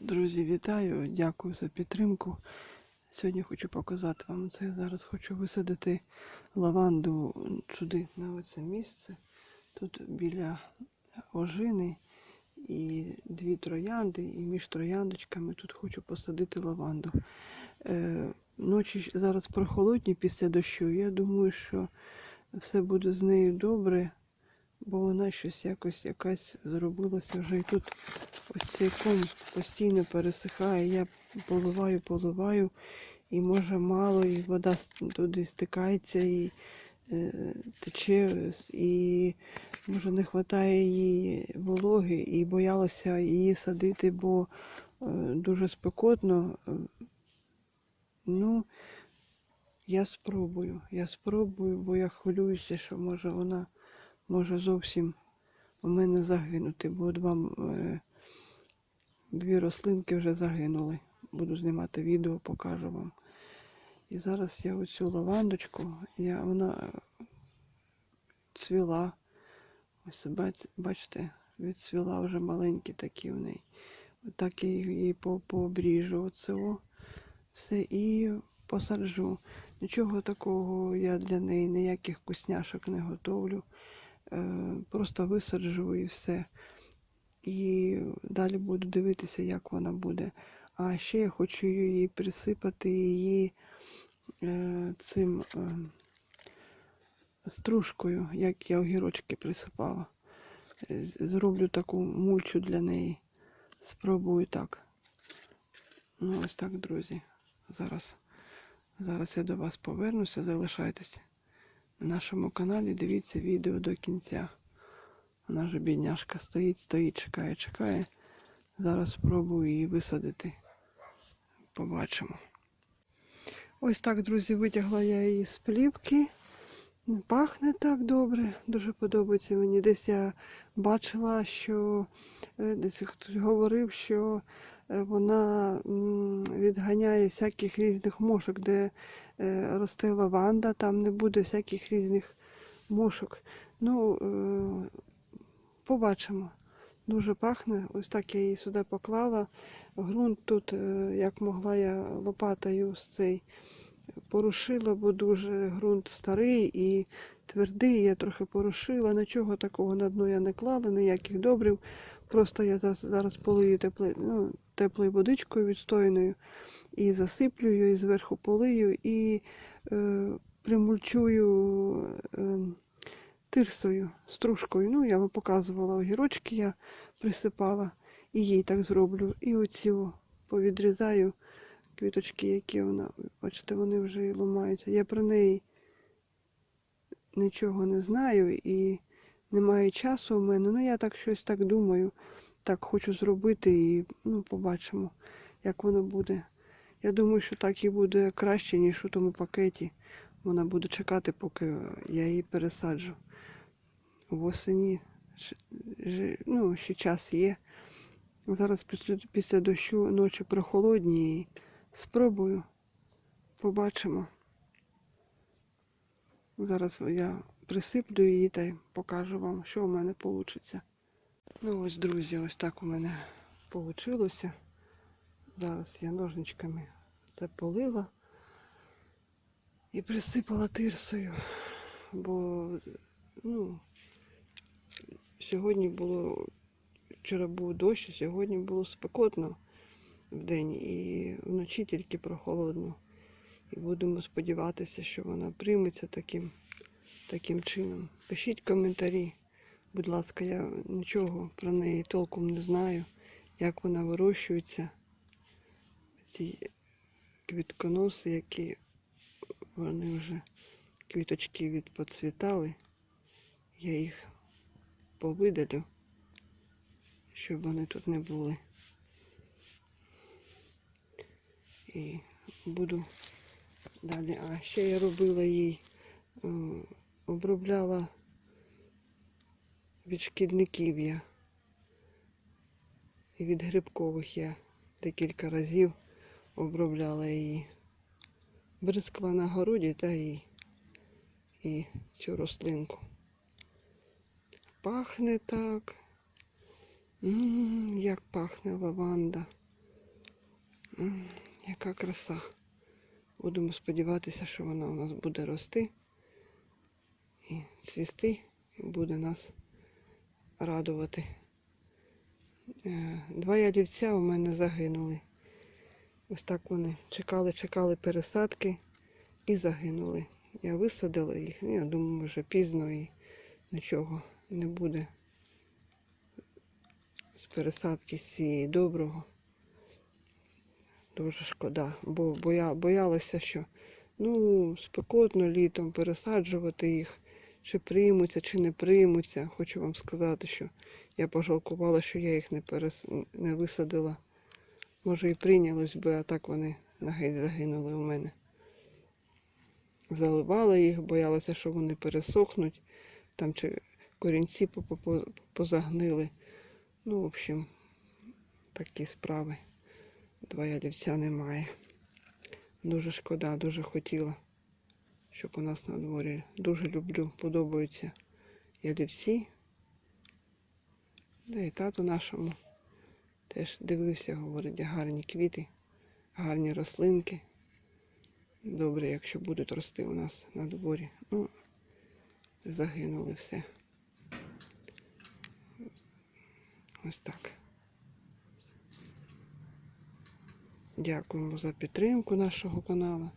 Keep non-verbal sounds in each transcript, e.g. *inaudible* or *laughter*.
Друзі, вітаю! Дякую за підтримку. Сьогодні хочу показати вам це. Зараз хочу висадити лаванду сюди, на оце місце. Тут біля ожини і дві троянди, і між трояндочками тут хочу посадити лаванду. Е, ночі зараз прохолодні після дощу. Я думаю, що все буде з нею добре, бо вона щось якось якась зробилася вже і тут ось цей ком постійно пересихає. Я поливаю, поливаю, і може мало, і вода туди стикається і е, тече, і може не вистачає їй вологи, і боялася її садити, бо е, дуже спекотно. Ну, я спробую. Я спробую, бо я хвилююся, що може вона може зовсім у мене загинути, бо вам е, дві рослинки вже загинули. Буду знімати відео, покажу вам. І зараз я оцю лавандочку, я, вона е, цвіла. Ось бачите, відцвіла вже маленькі такі в неї. Отак я її по- пообріжу оцього все і посаджу. Нічого такого я для неї ніяких вкусняшок не готовлю. Е, просто висаджу і все. І далі буду дивитися, як вона буде. А ще я хочу її присипати її е, цим е, стружкою, як я огірочки присипала. Зроблю таку мульчу для неї. Спробую так. Ну, ось так, друзі. Зараз, зараз я до вас повернуся. Залишайтесь на нашому каналі. Дивіться відео до кінця. Вона же бідняшка стоїть, стоїть, чекає, чекає. Зараз спробую її висадити. Побачимо. Ось так, друзі, витягла я її з плівки. Пахне так добре, дуже подобається мені. Десь я бачила, що е, десь хтось говорив, що вона відганяє всяких різних мошок, де е, росте лаванда, там не буде всяких різних мошок. Ну, е, побачимо. Дуже пахне. Ось так я її сюди поклала. Грунт тут, е, як могла я лопатою цей порушила, бо дуже ґрунт старий і твердий. Я трохи порушила. Нічого такого на дно я не клала, ніяких добрив. Просто я зараз, полию тепле, ну, теплою водичкою відстояною і засиплю її, і зверху полию і е, примульчую е, тирсою, стружкою. Ну, я вам показувала огірочки, я присипала і їй так зроблю. І оцю повідрізаю квіточки, які вона, бачите, вони вже і ламаються. Я про неї нічого не знаю і немає часу у мене. Ну, я так щось так думаю. Так хочу зробити і ну, побачимо, як воно буде. Я думаю, що так і буде краще, ніж у тому пакеті. Вона буде чекати, поки я її пересаджу. Восені ну, ще час є. Зараз після, після дощу ночі прохолодні. І спробую. Побачимо. Зараз я присиплю її та й покажу вам, що у мене вийде. Ну ось, друзі, ось так у мене вийшло. Зараз я ножничками це полила і присипала тирсою, бо ну, сьогодні було, вчора був дощ, а сьогодні було спекотно вдень і вночі тільки прохолодно. І будемо сподіватися, що вона прийметься таким, таким чином. Пишіть коментарі. Будь ласка, я нічого про неї толком не знаю, як вона вирощується. Ці квітконоси, які вони вже квіточки відпоцвітали. Я їх повидалю, щоб вони тут не були. І буду далі. А ще я робила їй, обробляла від шкідників я. І від грибкових я декілька разів обробляла її. Бризкла на городі та і, і цю рослинку. Пахне так. М, як пахне лаванда. М, Яка краса. Будемо сподіватися, що вона у нас буде рости цвісти, буде нас радувати. Е, Два ялівця у мене загинули. Ось так вони чекали, чекали пересадки і загинули. Я висадила їх, ну, я думаю, вже пізно і нічого не буде з пересадки цієї доброго. Дуже шкода, бо боя, боялася, що ну, спекотно літом пересаджувати їх, чи приймуться, чи не приймуться. Хочу вам сказати, що я пожалкувала, що я їх не, перес... не висадила. Може і прийнялось би, а так вони на геть загинули у мене. Заливала їх, боялася, що вони пересохнуть, там чи корінці по- по- позагнили. Ну, в общем, такі справи. Два ялівця немає. Дуже шкода, дуже хотіла, щоб у нас на дворі. Дуже люблю, подобаються ялівці. Да і тату нашому теж дивився, говорить, гарні квіти, гарні рослинки. Добре, якщо будуть рости у нас на дворі. Ну, загинули все. Ось так. Дякуємо за підтримку нашого каналу.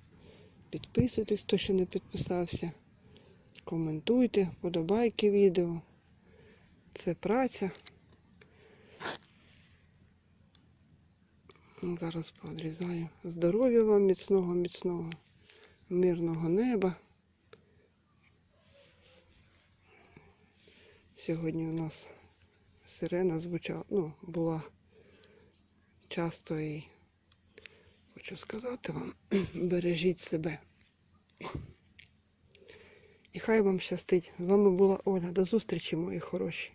Підписуйтесь, хто ще не підписався. Коментуйте, подобайки відео. Це праця. Ну, Зараз подрізаю. Здоров'я вам міцного, міцного, мирного неба. Сьогодні у нас сирена звучала, ну, була часто і хочу сказати вам, *clears throat* бережіть себе. І хай вам щастить. З вами була Оля. До зустрічі, мої хороші.